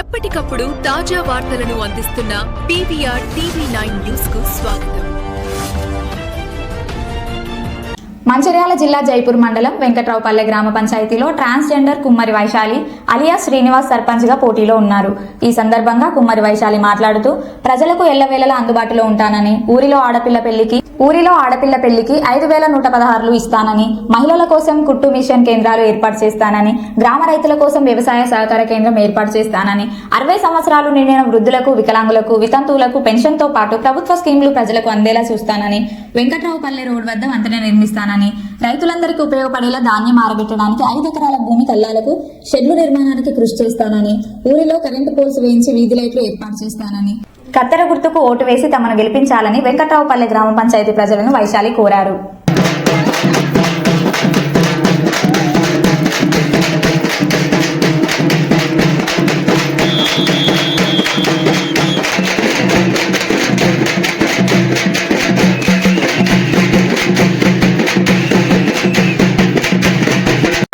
ఎప్పటికప్పుడు తాజా వార్తలను అందిస్తున్న పీవీఆర్ టీవీ నైన్ న్యూస్కు స్వాగతం. మంచిర్యాల జిల్లా జైపూర్ మండలం వెంకట్రావుపల్లె గ్రామ పంచాయతీలో ట్రాన్స్జెండర్ కుమ్మరి వైశాలి అలియా శ్రీనివాస్ సర్పంచ్గా పోటీలో ఉన్నారు. ఈ సందర్భంగా కుమ్మరి వైశాలి మాట్లాడుతూ ప్రజలకు ఎల్లవేళలా అందుబాటులో ఉంటానని ఊరిలో ఆడపిల్ల పెళ్ళికి ఊరిలో ఆడపిల్ల పెళ్ళికి ఐదు వేల నూట పదహారులు ఇస్తానని మహిళల కోసం కుట్టు మిషన్ కేంద్రాలు ఏర్పాటు చేస్తానని గ్రామ రైతుల కోసం వ్యవసాయ సహకార కేంద్రం ఏర్పాటు చేస్తానని అరవై సంవత్సరాలు నిండిన వృద్ధులకు వికలాంగులకు వితంతువులకు పెన్షన్తో పాటు ప్రభుత్వ స్కీములు ప్రజలకు అందేలా చూస్తానని వెంకట్రావుపల్లె రోడ్ వద్ద వంతెన నిర్మిస్తానని రైతులందరికీ ఉపయోగపడేలా ధాన్యం ఆరబెట్టడానికి ఐదు ఎకరాల భూమి కల్లాలకు షెడ్లు నిర్మాణానికి కృషి చేస్తానని ఊరిలో కరెంటు పోల్స్ వేయించి వీధి లైట్లు ఏర్పాటు చేస్తానని కత్తెర గుర్తుకు ఓటు వేసి తమను గెలిపించాలని వెంకట్రావుపల్లె గ్రామ పంచాయతీ ప్రజలను వైశాలి కోరారు.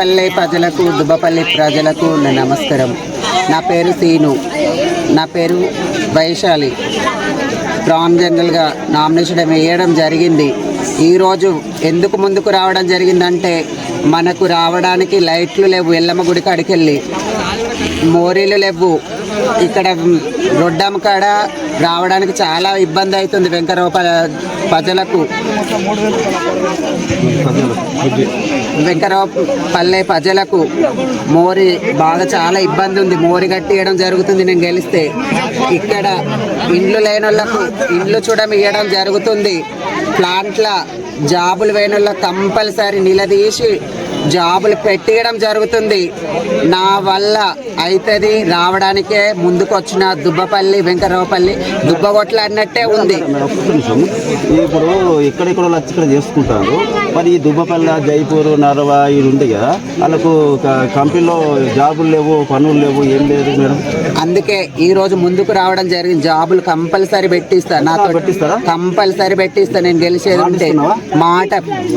పల్లె ప్రజలకు దుబ్బపల్లి ప్రజలకు నమస్కారం. నా పేరు సీను. నా పేరు వైశాలి. ట్రాన్స్జెండర్గా నామినేషన్ వేయడం జరిగింది. ఈరోజు ఎందుకు ముందుకు రావడం జరిగిందంటే మనకు రావడానికి లైట్లు లేవు. ఎల్లమ్మ గుడి కాడికి వెళ్ళి మోరీలు లేవు. ఇక్కడ రొడ్డమ్మ కాడ రావడానికి చాలా ఇబ్బంది అవుతుంది వెంకరావు ప్రజలకు. వెంకరావు పల్లె ప్రజలకు మోరి బాగా చాలా ఇబ్బంది ఉంది. మోరి కట్టియడం జరుగుతుంది నేను గెలిస్తే. ఇక్కడ ఇండ్లు లేని వాళ్ళకు ఇండ్లు చూడడం ఇవ్వడం జరుగుతుంది. ప్లాంట్ల జాబులు వేయని కంపల్సరీ నిలదీసి జాబులు పెట్టియడం జరుగుతుంది. నా వల్ల అవుతుంది రావడానికే ముందుకు వచ్చిన దుబ్బపల్లి వెంకరావుపల్లి దుబ్బగొట్ల అన్నట్టే ఉంది ఇప్పుడు ఎక్కడెక్కడ వాళ్ళు వచ్చి ఇక్కడ చేసుకుంటారు. మరి ఈ దుబ్బపల్ల జైపూర్ నరవ ఇవి ఉంటాయి కదా వాళ్ళకు కంపెనీలో జాబులు లేవు పనులు లేవు ఏం లేదు మేడం? అందుకే ఈ రోజు ముందుకు రావడం జరిగింది. జాబులు కంపల్సరీ పెట్టిస్తా. నాతో పెట్టిస్తారా? కంపల్సరీ పెట్టిస్తా. నేను గెలిచేది ఉంటే? మాట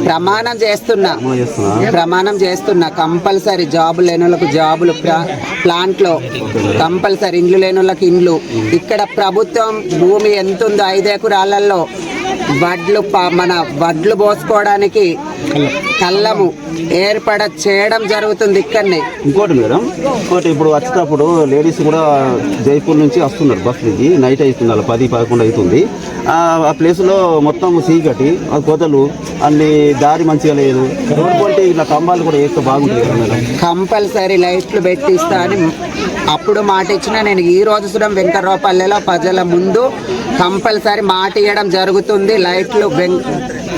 ప్రమాణం చేస్తున్నా. చేస్తున్నా ప్రమాణం చేస్తున్నా కంపల్సరీ జాబులు లేని వాళ్ళకు జాబులు ప్లాంట్లో కంపల్సరీ ఇండ్లు లేని వాళ్ళకి ఇండ్లు. ఇక్కడ ప్రభుత్వం భూమి ఎంత ఉందో ఐదు ఎకరాలలో వడ్లు మన వడ్లు పోసుకోవడానికి కళ్ళము ఏర్పడ చేయడం జరుగుతుంది ఇక్కడనే. ఇంకోటి మేడం ఇంకోటి ఇప్పుడు వచ్చేటప్పుడు లేడీస్ కూడా జైపూర్ నుంచి వస్తున్నారు బస్ నుంచి నైట్ అవుతుంది అలా పది పదకొండు అవుతుంది. ఆ ప్లేస్లో మొత్తం సీకటి ఆ కోతలు అన్ని దారి మంచిగా లేదు. రోడ్ ఇట్లా కంబాలు కూడా వేస్తే బాగుంటుంది కదా మేడం. కంపల్సరీ లైట్లు పెట్టిస్తా అని అప్పుడు మాట ఇచ్చిన నేను ఈ రోజు సుడం వెంకర్రావుపల్లెలో ప్రజల ముందు కంపల్సరీ మాట ఇవ్వడం జరుగుతుంది. లైట్లు వెం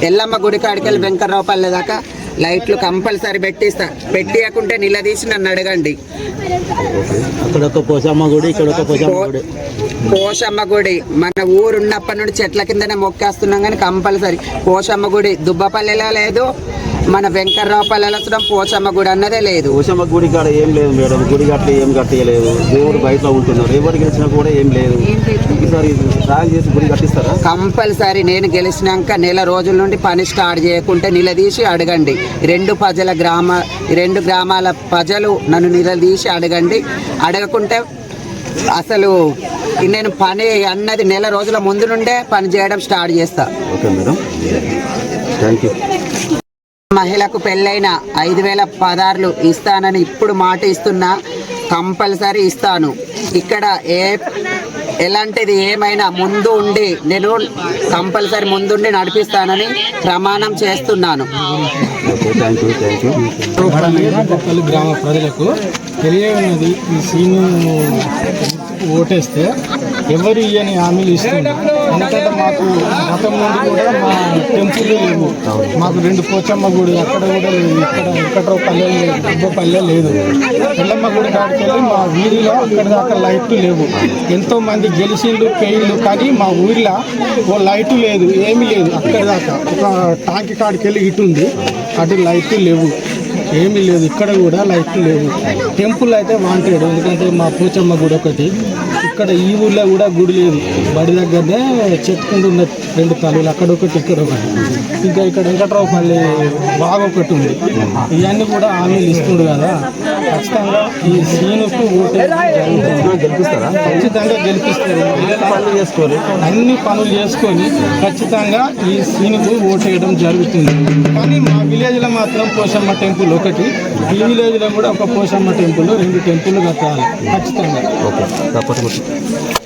ఎల్లమ్మ గుడి కాడికెళ్ళి వెంకర్రావుపల్లె దాకా లైట్లు కంపల్సరీ పెట్టిస్తా. పెట్టియకుంటే నిలదీసి నన్ను అడగండి. అక్కడ ఒక పోసమ్మ గుడి ఇక్కడ ఒక పోసమ్మ గుడి. పోషమ్మ గుడి. మన ఊరు ఉన్నప్పటి నుండి చెట్ల కిందనే మొక్కేస్తున్నాం కానీ కంపల్సరీ. పోషమ్మ గుడి దుబ్బపల్లెలో లేదు. మన వెంకర్రావుపల్లెలో చూడం పోషమ్మ గుడి అన్నదే లేదు. ఓషమ్మ గుడి కాడ ఏం లేదు మేడం. గుడి గట్ల ఏం కట్టలేదు దేవుడు బయట ఉంటున్నారు. ఎవరు గెలిచినా కూడా ఏం లేదు. ఈసారి సాయం చేసి గుడి కట్టిస్తారా? కంపల్సరీ నేను గెలిచినాక నెల రోజుల నుండి పని స్టార్ట్ చేయకుంటే నిలదీసి అడగండి. రెండు ప్రజల గ్రామ రెండు గ్రామాల ప్రజలు నన్ను నిలదీసి అడగండి. అడగకుంటే అసలు నేను పని అన్నది నెల రోజుల ముందు నుండే పని చేయడం స్టార్ట్ చేస్తా. Okay madam. థ్యాంక్ యూ మహిళకు పెళ్ళైన ఐదు వేల పదార్లు ఇస్తానని ఇప్పుడు మాట ఇస్తున్నా కంపల్సరీ ఇస్తాను. ఇక్కడ ఏ ఎలాంటిది ఏమైనా ముందు ఉండి నేను కంపల్సరీ ముందుండి నడిపిస్తానని ప్రమాణం చేస్తున్నాను. గ్రామ ప్రజలకు తెలియనిది ఈ సీను ఓటేస్తే ఎవరు ఇయ్యని హామీలు ఇస్తుంది ఎందుకంటే మాకు గతం నుండి కూడా మా టెంపుల్ లేవు. మాకు రెండు పోచమ్మ గుడి అక్కడ కూడా లేదు ఇక్కడ ఎక్కడో పల్లె లేదు పల్లె లేదు. ఎల్లమ్మ గుడి కాడికి మా వీధిలో ఇక్కడ దాకా లైట్లు లేవు. ఎంతో మంది గెలిచిండ్రు పెయిన్లు కానీ మా ఊరిలో ఓ లైటు లేదు ఏమీ లేదు. అక్కడ దాకా ఒక టాంకి కాడికి వెళ్ళి ఇటు ఉంది. అటు లైట్లు లేవు. ఏమీ లేదు ఇక్కడ కూడా లైట్లు లేవు. టెంపుల్ అయితే వాంటెడ్ ఎందుకంటే మా పూచమ్మ గుడి ఒకటి. ఇక్కడ ఈ ఊర్లో కూడా గుడి లేదు. బడి దగ్గరనే చెట్టుకుంటూ ఉన్న రెండు తల్లులు అక్కడ ఒకటి ఇక్కడ ఒకటి. ఇంకా ఇక్కడ వెంకట్రావుపల్లి బాగా ఒకటి ఉంది. ఇవన్నీ కూడా హామీలు ఇస్తుండు కదా. ఖచ్చితంగా ఈ సీనుకు ఓటు గెలిపిస్తారా? ఖచ్చితంగా గెలిపిస్తారు. పనులు చేసుకోరు. అన్ని పనులు చేసుకొని ఖచ్చితంగా ఈ సీనుకు ఓటేయడం జరుగుతుంది. కానీ మా విలేజ్లో మాత్రం పోషమ్మ టెంపుల్ ఒకటి ఈ విలేజ్లో కూడా ఒక పోషమ్మ టెంపుల్ రెండు టెంపుల్ కట్టాలి ఖచ్చితంగా. ఓకే తప్పకుండా.